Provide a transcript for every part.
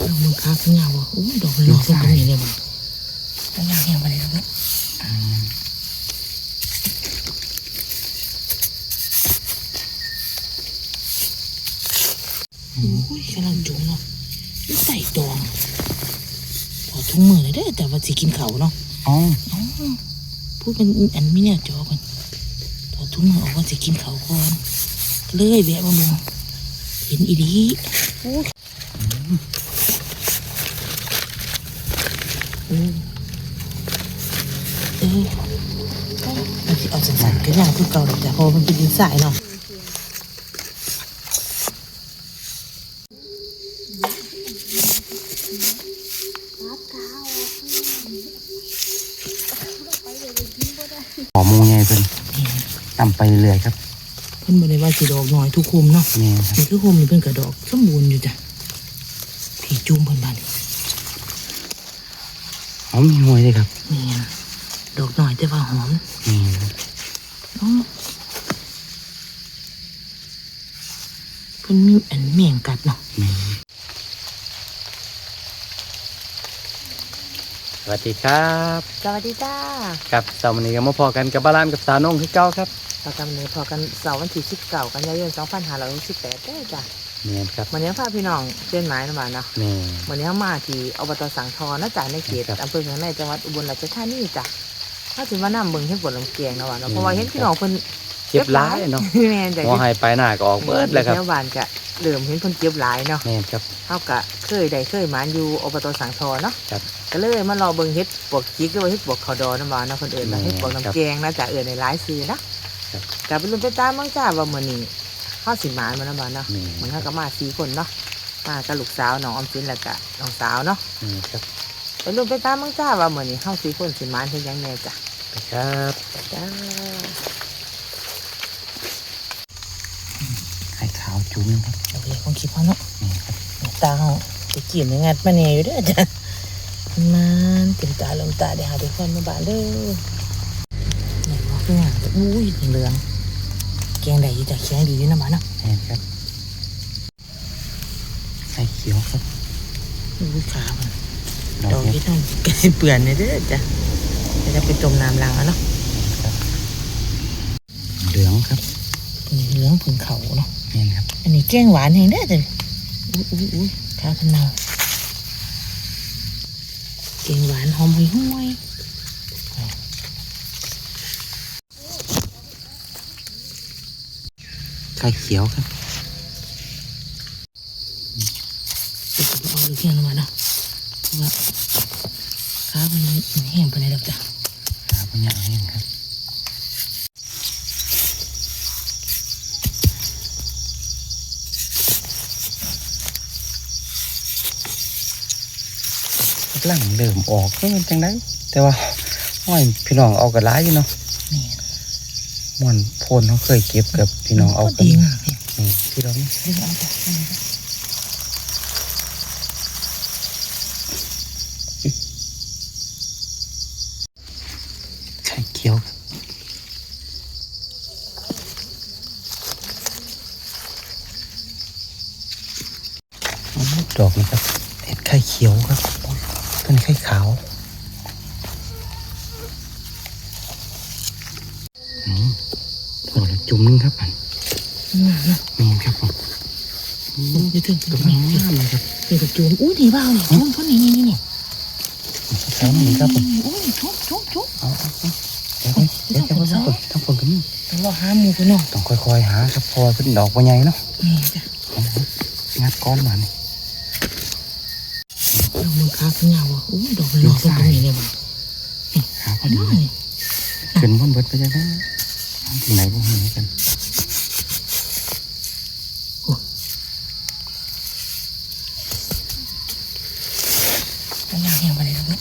เอามึงค้าขยาวอะอู้ดอกมันหลอกขึ้นตรงนี้เลยว่ะตั้งยาวแห้งไปเลยแล้วเนาะโอ้ยกำลังจุ่มเนาะใส่ตองขอทุ่งมือเลยได้อแต่ว่าสิกินเขาเนาะอ๋ออ๋อพูดเป็นอันไม่เนี่ยจอกันถอดทุ่งมือออกว่าสิกินเขาก่อนก็เลยแวะมามองเห็นอีดีโอ้ เออเอาสิเอาสั่นๆก็ยากคือเก่าหรอกจ้ะเพราะมันเป็นดินทรายเนาะหอมมูไงเพิ่นต่ำไปเรื่อยครับเพิ่นบ่ได้ว่าสิดอกน้อยทุกคุมเนาะแม่ครับนี่คือคุมนี่เพิ่นกระดอกสมบูรณ์อยู่จ้ะพี่จุ่มเพิ่นบ้านนี่หอมมีหวยเลยครับนี่ย แต่ว่าหอมแม่ครับอ๋อเพิ่นมีอันเมี่ยงกัดเนาะแม่สวัสดีครับ สวัสดีจ้าครับสาววันนี้ก็มาพอกันกับบ้านกับสาวนงคือเก้าครับประจำเนื้อพอกันเสาร์วันที่19กันยายน2568ได้อจ้ะแม่นครับวันนี้พาพี่น้องเส้นไม้นะบ้านเนาะแม่วันนี้เฮามาที่อบตสังทองนะจ้ะในเขตครับ อำเภอเมืองในจังหวัดอุบลราชธานีจ้ะ ถ้าถึงว่านำเบิ่งเฮ็ดบดลำเกียงนะว่าเนาะเพราะว่าเห็นพี่น้องเพิ่นเจ็บร้ายเนาะแม่นจ้ะหัวหายไปหน้าก็ออกเบิดเลยครับแถวบ้านก็เริ่มเห็นเพิ่นเก็บหลายเนาะแม่นครับเฮาก็เคยได้เคยหมานอยู่อบตสังทอเนาะครับก็เลยมารอเบิ่งเฮ็ดปวกจิกหรือว่าเฮ็ดปวกเขาดอน้ำมาเนาะเพิ่นเอิ้นว่าแม่เฮ็ดปวกครับน้ำแกงนะจ้ะเอิ้นในหลายชื่อนะครับก็ไปลุ้นไปตามมั่งจ้าว่ามื้อนี้เฮาสิหมานมาน้ำมาเนาะแม่เหมือนเฮาก็มาสี่คนเนาะมากับลูกสาวน้องออมสินแล้วก็น้องสาวเนาะแม่ครับไปลุ้นไปตามมั่งจ้าว่ามื้อนี้เฮาสี่คนสิหมานเฮ็ดหยังแน่จ้ะ ครับจ้าไข่ขาวจุ้มครับโอเคคงคิดพอเนาะแม่ครับตาเฮาไปกินในงัดมาแน่อยู่เด้อจ้ะมันเต็มตาลมตาได้หาทุกคนมาบ้านเด้อนี่บ่คือหยังแต่อุ้ยเหลืองแกงได้อยู่จ้ะแข็งดีอยู่นะบ้านเนาะแม่ครับไข่เขียวครับอุ้ยขามันดดออกกเห็ดที่ต้องกระเปื่อนเลยเด้อจ้ะ เดี๋ยวจะไปต้มน้ำล้างเอาเนาะครับเหลืองครับนี่เหลืองผึ่งเขาเนาะแม่นครับ อันนี้แกงหวานเองเด้อจ้ะอุ้ยอุ้ยอุ้ยขาพันเนาแกงหวานหอมห่วยห่วยไข่เขียวครับจะเอาลูกเทียนลงมาเนาะเพราะว่าขามันมัน แห้งไปเลยดอกจ้ะหาปัญญาแห้งครับกลังเริ่มออกก็เป็นจังไดแต่ว่าห้อยพี่น้องเอากระไรอยู่เนาะม่วนโพนเขาเคยเก็บกับพี่น้องเอาก็กันดีงามเนี่นี่ที่เรานี่ดึงเอาจ้ะเอาเลยจ้ะ ไข่เขียวครับอ๋อ ดอกนะครับ เห็ดไข่เขียวครับโอ้ยต้นไข่ขาวอืมดอกละจุ่มนึงครับอันงามเนาะนี่ครับผมเดี๋ยวถึงตตรรงงนี้นี้งามเลยครับเดี๋ยวกระจุมอู้ดีบ้าเนี่ยจุ่มพ่นนี่นี่นี่นี่แถวนี้ครับผมอู้จุ่มจุ่มจุ่มเอาเอาเอาเดี๋ยวเดี๋ยวเดี๋ยวทั้งคนทั้งคนกันนี่ต้องรอหาหมูกันเนาะต้องค่อยๆหาครับเพอเป็นดอกบัวใหญ่เนาะนี่จ้ะงัดก้อนมานี่เรา มือค้าขึ้นยาวอะอู้ดอกมันหลอกขึ้นตรงนี้เลยว่ะหาพอัอนดีนั้นเลยนี่ขึ้นบนเบิดไปจะได้ที่ไหนพวกนี้กันมันยาวแห้งไปเลยแล้วเนาะ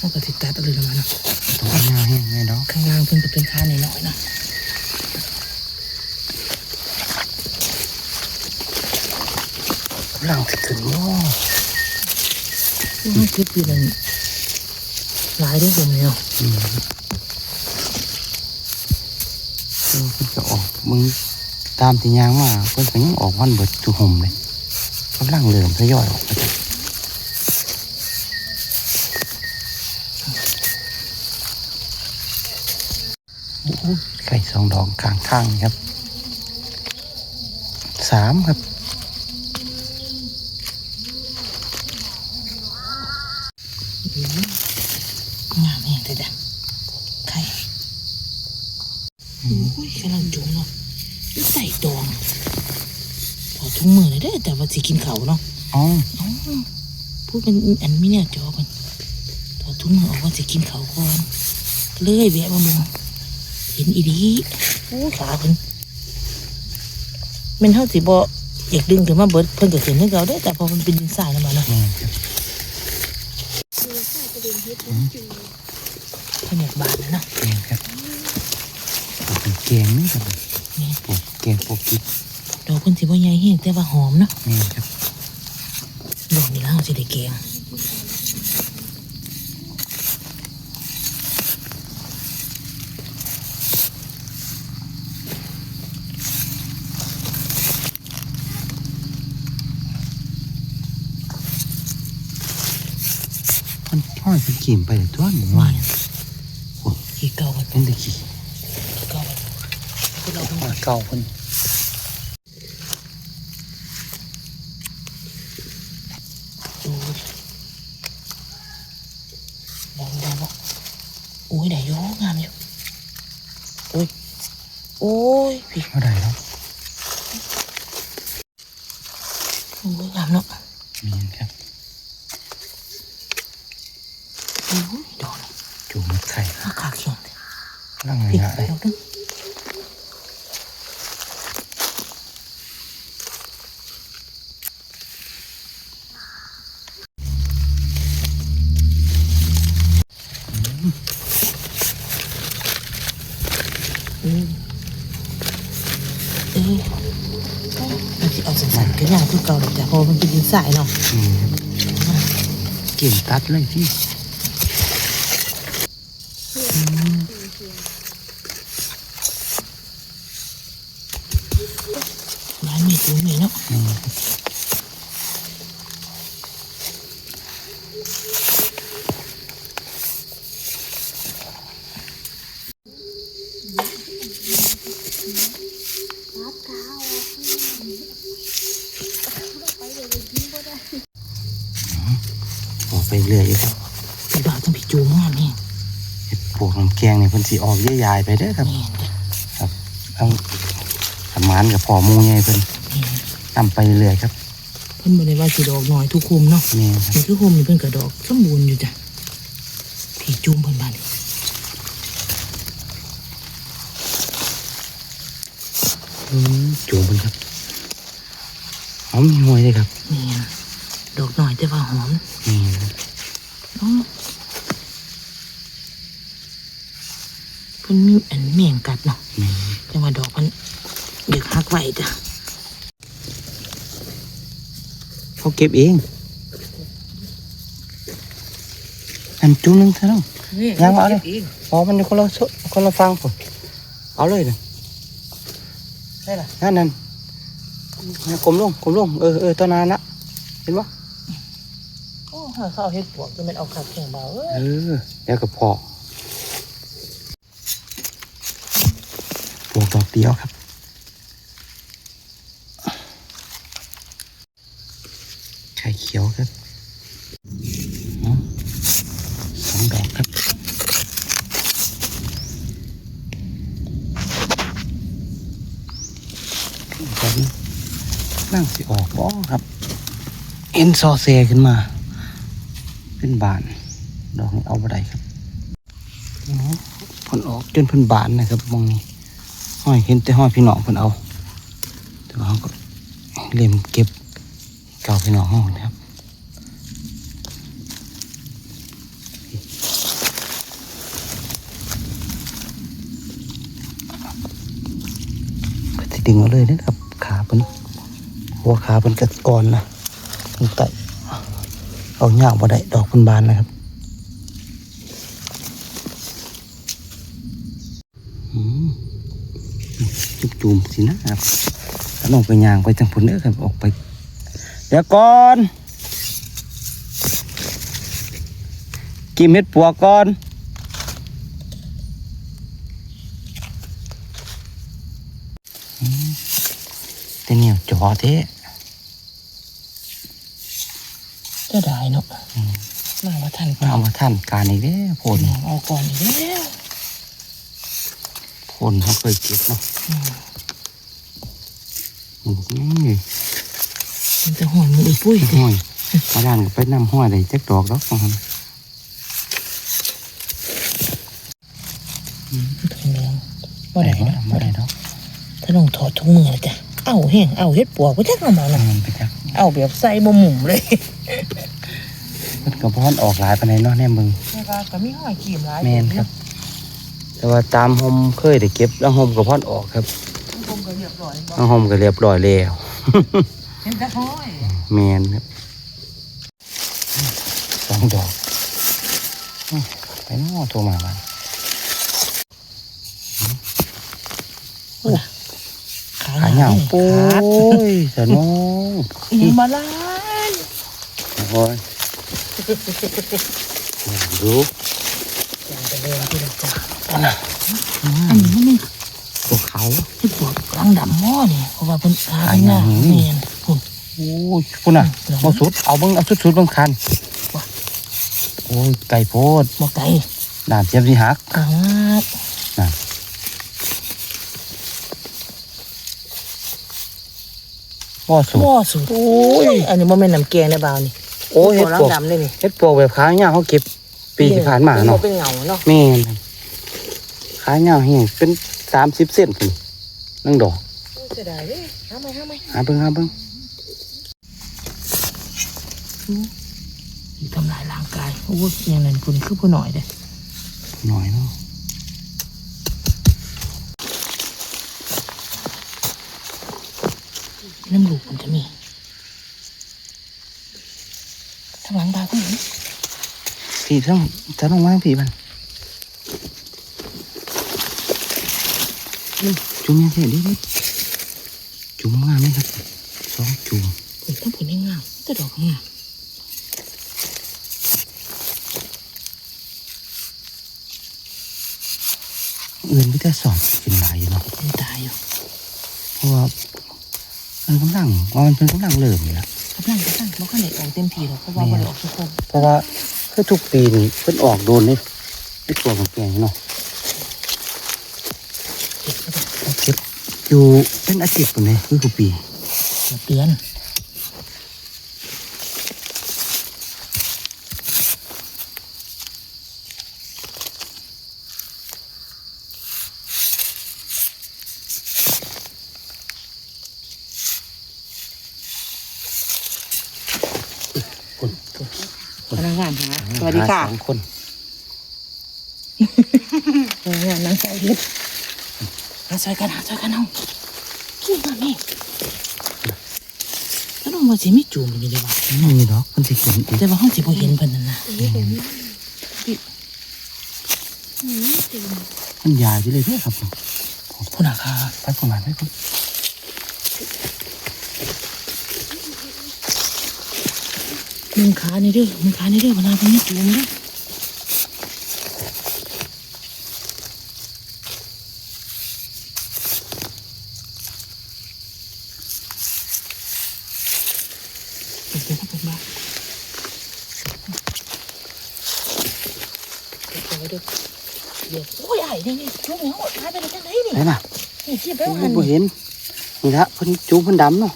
มันก็ติดตาตะลึงมาเนาะตรงนี้แห้งไงดอกข้างล่างเพิ่งก็เป็นค้าหน่อยๆนะำลังจะขึ้นโม่มันคือปีนั้นหลายด้วยผมเนาะอืมเออเพิ่นก็ออกมึงตามที่ยางมาเพิ่นก็ยังออกวันเบิดทุกห่มเลยกำลังเริ่มทยอยออกมาจากโอ้โหไข่สองดอกข้างข้างครับสามครับ งามแห้งเลยจ้ะไข่โอ้ยกำลังจุ่มเนาะนี่ใส่ตองพอทุ่งมือเลยเด้อแต่ว่า สิกินเขาวเนาะอ๋ออ๋อพูดเป็นอันไม่เนี่ยจอกันพอทุ่งมือออกว่าสิกินเขาวก่อนก็เลยแวะมาเมืองเห็นอีดีโอ้ขาเพิ่นแมันเท่าสิบ่อยากดึงถึงมาเบิดเพิ่นก็ขึ้นนึกเอาได้อแต่พอมันเป็นดินทรายแล้วมาเนาะแม่นครับเพิ่นอยากบานนะเนาะแม่นครับปลูกเป็นแกงนี่ครับนี่ปลูกแกงปลูกกิ๊ก ดอกเพิ่นสิบ่ใหญ่แห้งแต่ว่าหอมเนาะแม่นครับดอกนี้แล้วเราจะได้แกงมันห้อยเป็นกิ่มไปเลยตัวหนึ่งวันโอ้ยขี้เก่ามันเป็นตะกี้ขี้เก่ามันคือเราห้อยเก่าคน ดูลองดูบ่โอ้ยได้โยงามอยู่โอ้ยโอ้ยพี่ เท่าไหร่แล้ว โอ้ยงามเนาะ มีครับ โอ้ยดอกนี่ จูงมัดไข่ มาขาเขียงเลย ร่างไงพี่ฮะเลยดอกนึงอืมเออมันจะเอาสันๆก็ยากคือเก่าเลยจ้ะเพราะมันเป็นดินทรายเนาะมีครับกิ่มตัดเลยที่ ร้านมีตุ้มเลยเนาะ มีครับออกไปเรื่อยอยู่ครับ พี่บ่าวต้องพี่จูงงามนี่ เห็ดปวกน้ำแกงเนี่ยเพิ่น สิออกเยอะยายไปเด้อครับนี่จ้ะครับต้องทำมันกับพอหมูใหญ่เพิ่นนี่นำไปเรื่อยครับเพิ่นบ่ได้ว่าสิดอกน้อยทุกคุมเนาะนี่ครับนี่คือคุมนี่เพิ่นก็ดอกสมบูรณ์อยู่จ้ะพี่จูงเพิ่นบาดนี่อืมจูงเพิ่นครับหอมห่วยเลยครับนี่ดอกน้อยแต่ว่าหอม นี่ครับ อ๋อเพิ่นมีอันแมงกัดเนาะนี่แต่ว่าดอกมันเด็กฮักไว้จ้ะเขาเก็บเองอันจุงนึงเท่านั้นยังเอาเลยอ๋อมันอยู่คนละโซคนละฟังผมเอาเลยนะได้ล่ะนั่นนั่นนั่นกลมลงกลมลงเออเออตอนนั้นนะเห็นปะโอ้หาข้าวเฮ็ดปวกจะแม่นเอาคักแข็งเบาเอ้ยเออเดี๋ยวก็พอปลูกดอก เดียวครับ ไข่เขียวครับอ๋อสองดอกครับ ตอนนี้นั่งสิออกบ่ครับ เอ็นซอเซขึ้นมา เป็นบาน ดอกนี้เอาบ่ได้ครับอ๋อพันออกจนเพิ่นบานนะครับมองนี้ ห้อยเห็นแต่ห้อยพี่น้องเพิ่นเอาแต่ว่าเขาก็เล็มเก็บเก่าพี่น้องห้องนะครับก็สิดึงเอาเลยนะครับขาเพิ่นหัวขาเพิ่นก็อ่อนนะเพิ่นไตเอาหญ้าบ่ได้ดอกเพิ่นบานนะครับ จุ่มๆสินะครับแล้วลงไปยางไปจังพุ่นเด้อครับออกไป เดี๋ยวก่อนกินเม็ดปัวก่อนอืมแต่เหนียวจ่อเท่จะได้เนาะมาว่าทันมาเอามาท่านการอีกเด้อผลเอาก่อนอีกแล้วผลเขาเคยเก็บเนาะอื มมันจะห่อนมือปุ้ยห้อยมาด้านก็ไปนำห้อยได้จักดอกดอกของมันเหลืองว่าได้เนาะบ่ได้ดอกถ้าลองถอดทุกมือเลยจ้ะเอาแห้งเอาเฮ็ดปวกไปจักเอามาเอาน่ะมันไปจักเอาแบบใส่บ่หมุมเลยมันก็บ่ทันออกหลายปานใดเนาะแน่มึงนะคะก็มีห้อยขีมหลายแม่นครับ แต่ว่าตามหอมเคยได้เก็บแล้วหอมก็พอนออกครับ ผมก็เรียบร้อยบ่แล้วหอมก็เรียบร้อยแล้ว เห็นแต่ห้อยแมนครับสองดอกอื้อไปเนอโทรมาบ้านขาขาเหงาโป้ขาดยสน้องอีหยังมาลายโอ้ยดูอย่างจะเรียนที่เราจ้ะอันน่ะอันนี้มันนี่ ตัวเขา เฮ็ดปวกกลางดำหม้อ นี่เพราะว่าเพิ่นขาขาเพิ่นเหน่ะงาแม่นพุ่น โอ้ยคุณน่ะเหรอมาสุดเอาเบิ้งเอาสุดๆเบิ้งคันโอ้ยไก่โพดบ่ไกลด่านเจ็บสิหักกลางมากบ่สุด บ่สุดโอ้ยอันนี้บ่แม่นน้ำแกงได้บ่าวนี่โอ้ยเฮ็ดปปววกกดำเลยนี่เฮ็ดปวกแบบขาเหงาเขาเก็บปีที่ผ่านมาเนาะเป็นเงาเนาะแม่นขาเหงาเฮียเป็นสามสิบเซนพุ่นนั่งดอก จะได้เด้หาไหมหาไหมหาเบิ่งหาเบิ่งนี่ทำลายร่างกายโอ้ยอย่างนั้นคุณคือผู้หน่อยเด้หน่อยเนาะน้ำลูกมันจะมีทางหลังตาก็เห็นผีต้องจะต้องวางผีมันนี่จุ่มยังเท่ดิดิ แต่ดอกงามเอื่นไม่ได้สอบกินหลายอยู่เนาะมันตายอยู่เพราะว่ามันกำลังว่ามันเป็นกำลังเริ่มอยู่แล้วกำลังกำลังมันก็เลยออกเต็มทีหรอกเพราะว่ามันออกทุกคนเพราะว่าคือทุกปีนี่เพิ่นออกโดนนี่ไอ้ตัวของแกงเนาะเก็บอยู่เป็นอาทิตย์ปุ่นเลยคือทุกปีเดือนคน งานหาสวัสดีค่ะหาสองคนพนักงานนั่งใส่เฮ็ดหาซอยกันหาซอยกันเอาขี้มาแม่แล้วน้องว่าสิมีจูมอยู่ดีวะไม่มีดอกมันจะกินอีกแต่ว่าห้องสิบ่เห็นเพิ่นนั่นนะมันยายไปเลยเด้อครับผมผู้หนาคาไปประมาณไปคน มึงขานี่เด้อมึงขานี่เด้อพนาเพิ่นมีจูมเด้อเดี๋ยวเขาเป็นบ้าเดี๋ยวเดี๋ยวเดี๋ยวโอ้ยไอ้นี่นี่จูมเขาหายไปไหนจังไหนนี่ไหนล่ะนี่เทียบไปโอ้ว่าหันบ่เห็นนี่ละเพิ่นจูงเพิ่นดำเนาะ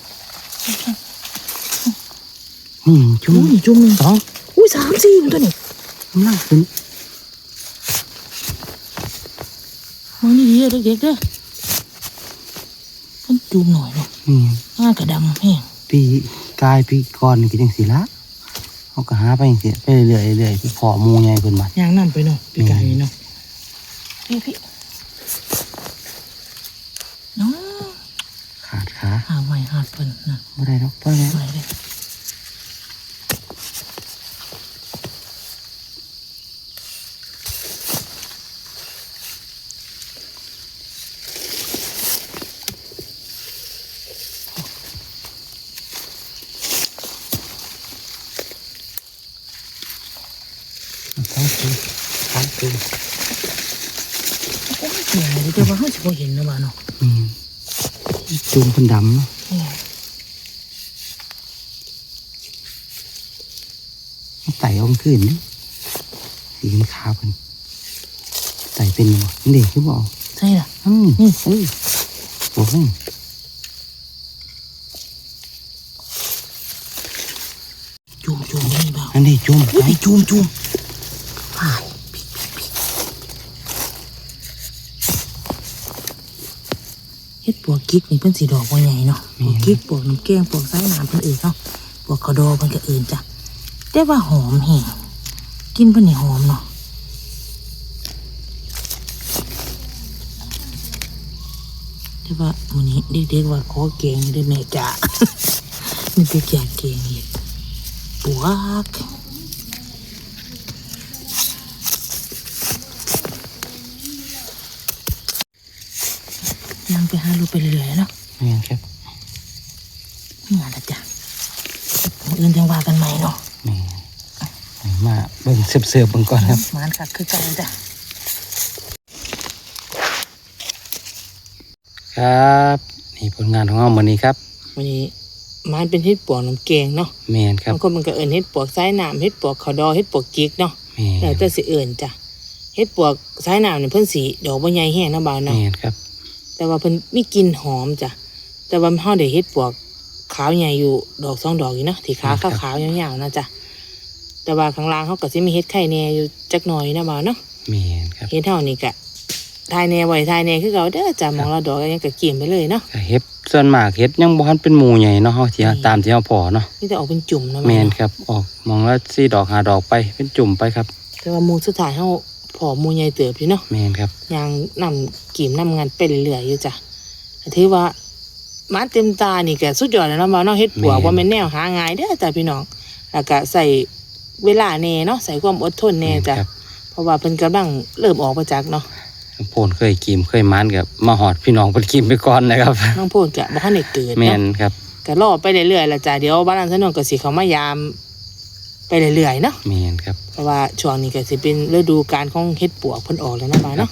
อืมจุ่จูมมนี่จูมหนึ่งสองอุ้ยสามสี่มันตัวนี้กำลังขึ้นมองนี่ดีๆเด็กๆเด้อมันจูมหน่อยเนาะนี่หน้ากระดำแห้งปีกายปีก่อนนี่ก็จังสิละเขาก็หาไปจังซี่ไปเรื่อยๆเรื่อยๆคือพอหมู่ใหญ่เพิ่นมาย่างนั่นไปเนาะปีกายนี่เนาะพี่พี่น้องขาดขาหาใหม่หาเพิ่นนะบ่ได้ดอกปล่อยไว้ใหม่เลย ใหญ่เลยแต่ว่าเขา จะพอเห็นนะบ้านเนาะอืมจูงเป็นดำเนาะนี่มันไต่เอมขึ้นนี่สีมันขาวเป็นไต่เป็นบ่นี่เด็กคือบอกใช่ล่ะอืมนี่เอ้ยโอ้ยจูมจูมนี่บ้าอันนี้จุ่มอุ้ไปยจูมจูมผ่ายปิดปิดปิดเฮ็ดป วกกิ๊กนี่เพิ่นสีดอกบ่ใหญ่เนาะปวกกิ๊กปวกน้ำแกงปวกไส้น้ำเพิ่นอื่นเนาะปวกขาวดอเพิ่นก็อื่นจ้ะแต่ว่าหอมแห้งกินเพิ่นนี่หอมเนาะแต่ว่ามื้อนี้เด็กๆว่าขอแกงเด้อแม่จ๋ามันจะแจกแกงเห็ดปวก ไปหาลูกไปเรื่อยๆเนาะแม่นครับมาแล้วจ้ะมื้ออื่นจังว่ากันใหม่เนาะแม่นมาเบิ่งเสือบๆเบิ่งก่อนครับหมานคักคือกันจ้ะครับนี่ผลงานของเราวันนี้ครับวันนี้หมานเป็นเห็ดปวกน้ำแกงเนาะแมนครับบางคนมันก็เอิ้นเห็ดปวกสายน้ำเห็ดปวกขาวดอเห็ดปวกจิกเนาะแมแล้วนแต่สิเอิ้นจ้ะเห็ดปวกสายน้ำเนี่ยเพิ่นสีดอกบ่ใหญ่แห้งเนาะบ่าวแมเนาะนครับ แต่ว่าเพิ่นมีกลิ่นหอมจ้ะแต่ว่าเฮาได้เฮ็ดปวกขาวใหญ่อยู่ดอกสองดอกอยู่เนาะที่ขาวขาวๆยาวๆนะจ้ะแต่ว่าข้างล่างเขาก็สิมีเฮ็ดไข่แหน่อยู่จักหน่อยนะบ่าวเนาะแมนครับเฮ็ดเฮานี่ก็ทายแหน่ไว้ทายแหน่คือเก่าเด้อจ้ะหมองละดอกก็ยังก็เกี่ยมไปเลยเนาะ ก็เฮ็ดส่วนมากเฮ็ดยังบ่ทันเป็นหมู่ใหญ่เนาะเฮาที่อืม ตามที่เฮาพอเนาะมีแต่ออกเป็นจุ่มเนาะแมบ่าวนเนาะครับออกมองละสี่ดอกห้าดอกไปเป็นจุ่มไปครับแต่ว่าหมู่สุดท้ายเฮาพ อหมู่ใหญ่เติบอยู่เนาะแมนครับยางนำกีมนำงานไปเรื่อยๆอยู่จ้ะก็ถือว่ามาเต็มตานี่ก็สุดยอดแล้วเนาะบ่าวเนาะเฮ็ดปวกว่าแม่นแนวหาง่ายเด้อจ้ะพี่น้องแล้วก็ใส่เวลาแน่เนาะใส่ความอดทนแน่จ้ะครับเพราะว่าเพิ่นกำลังเริ่มออกมาจากเนาะโพนเคยกิมเคยมันกับมาหอดพี่น้องเพิ่นกิมไปก่อนนะครับน้องพูดก็บ่ทันได้เกิดแมเนาะนครับก็รอไปเรื่อยๆล่ะจ้ะเดี๋ยวบ้านนั้นสนวนก็สิเข้ามายาม ไปเรื่อยๆเนาะแมนครับเพ ราะว่าช่วงนี้ก็สิเป็นฤดูกาลของเฮ็ดปวกเพิ่นออกแล้วเนาะบ้านเนาะ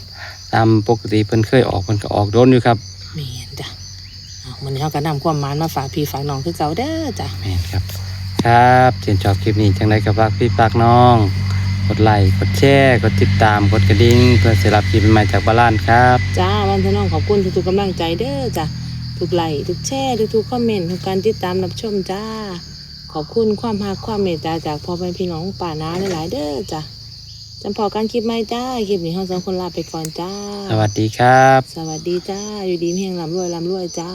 ตามปกติเพิ่นเคยออกเพิ่นก็ออกโดนอยู่ครับแม่นจ้ะเอาวันนี้เฮาก็นำความหมานมาฝากพี่ฝากน้องคือเก่าเด้อจ้ะแมนครับ ครับเชิญชอบคลิปนี้จังไดก็ฝากพี่ฝากน้อง กดไลค์กดแชร์กดติดตามกดกระดิ่งเพื่อสิรับคลิปใหม่ๆจากบ้านล้านครับจ้าวันทน้องขอบคุณทุกๆกำลังใจเด้อจ้ะทุกไลค์ทุกแชร์ทุกๆคอมเมนต์ทุกการติดตามรับชมจ้า ขอบคุณความรักความเมตตาจากพ่อแม่พี่น้องป่าน้าหลายๆเด้อจ้ะจำพอกันคลิปใหม่จ้าคลิปนี้เราสองคนลาไปก่อนจ้า สวัสดีครับ สวัสดีจ้า อยู่ดีเพียงลำรวยลำรวยจ้า